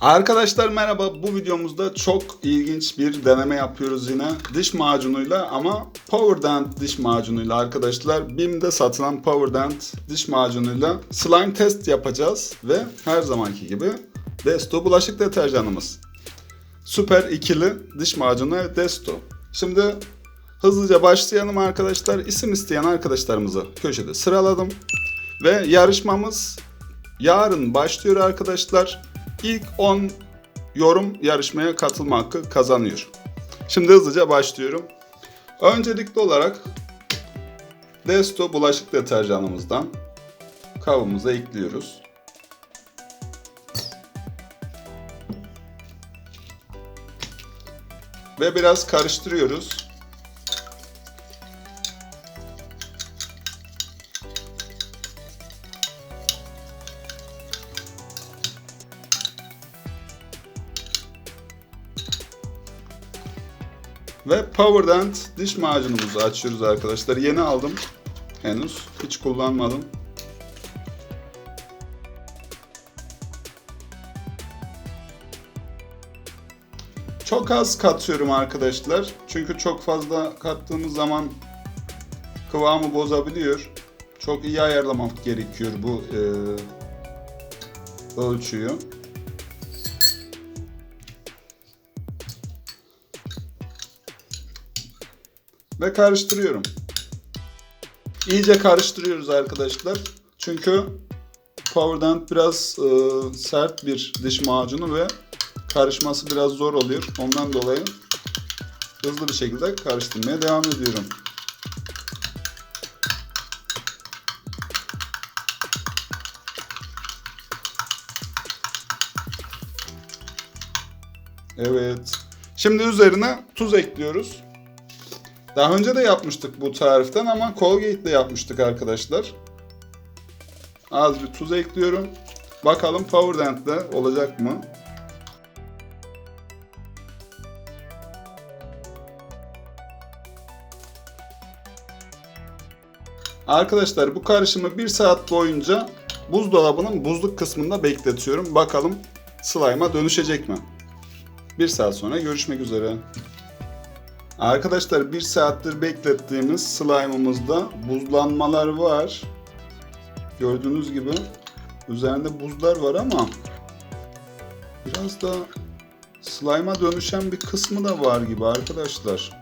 Arkadaşlar merhaba. Bu videomuzda çok ilginç bir deneme yapıyoruz yine. Diş macunuyla ama Powerdent diş macunuyla arkadaşlar. BİM'de satılan Powerdent diş macunuyla slime test yapacağız ve her zamanki gibi Desto bulaşık deterjanımız. Süper ikili diş macunu Desto. Şimdi hızlıca başlayalım arkadaşlar. İsim isteyen arkadaşlarımızı köşede sıraladım. Ve yarışmamız yarın başlıyor arkadaşlar. İlk 10 yorum yarışmaya katılma hakkı kazanıyor. Şimdi hızlıca başlıyorum. Öncelikli olarak Desto bulaşık deterjanımızdan kabımıza ekliyoruz. Ve biraz karıştırıyoruz. Ve Powerdent diş macunumuzu açıyoruz arkadaşlar. Yeni aldım. Henüz. Hiç kullanmadım. Çok az katıyorum arkadaşlar. Çünkü çok fazla kattığımız zaman kıvamı bozabiliyor. Çok iyi ayarlamak gerekiyor bu e, ölçüyü. Ve karıştırıyorum. İyice karıştırıyoruz arkadaşlar. Çünkü Powerdent biraz e, sert bir diş macunu ve karışması biraz zor oluyor. Ondan dolayı hızlı bir şekilde karıştırmaya devam ediyorum. Evet. Şimdi üzerine tuz ekliyoruz. Daha önce de yapmıştık bu tariften ama Colgate ile yapmıştık arkadaşlar. Az bir tuz ekliyorum. Bakalım Powerdent'le olacak mı? Arkadaşlar bu karışımı bir saat boyunca buzdolabının buzluk kısmında bekletiyorum. Bakalım slime'a dönüşecek mi? Bir saat sonra görüşmek üzere. Arkadaşlar bir saattir beklettiğimiz slime'ımızda buzlanmalar var. Gördüğünüz gibi üzerinde buzlar var ama biraz da slime'a dönüşen bir kısmı da var gibi arkadaşlar.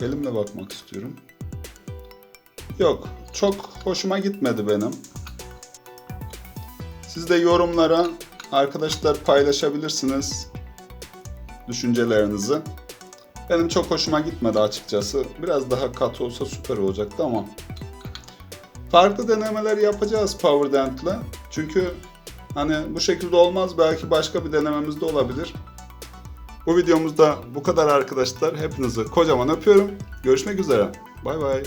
Elimle bakmak istiyorum. Yok, çok hoşuma gitmedi benim. Siz de yorumlara arkadaşlar paylaşabilirsiniz düşüncelerinizi. Benim çok hoşuma gitmedi açıkçası. Biraz daha katı olsa süper olacaktı ama. Farklı denemeler yapacağız Powerdent'le. Çünkü hani bu şekilde olmaz. Belki başka bir denememiz de olabilir. Bu videomuzda bu kadar arkadaşlar. Hepinizi kocaman öpüyorum. Görüşmek üzere. Bay bay.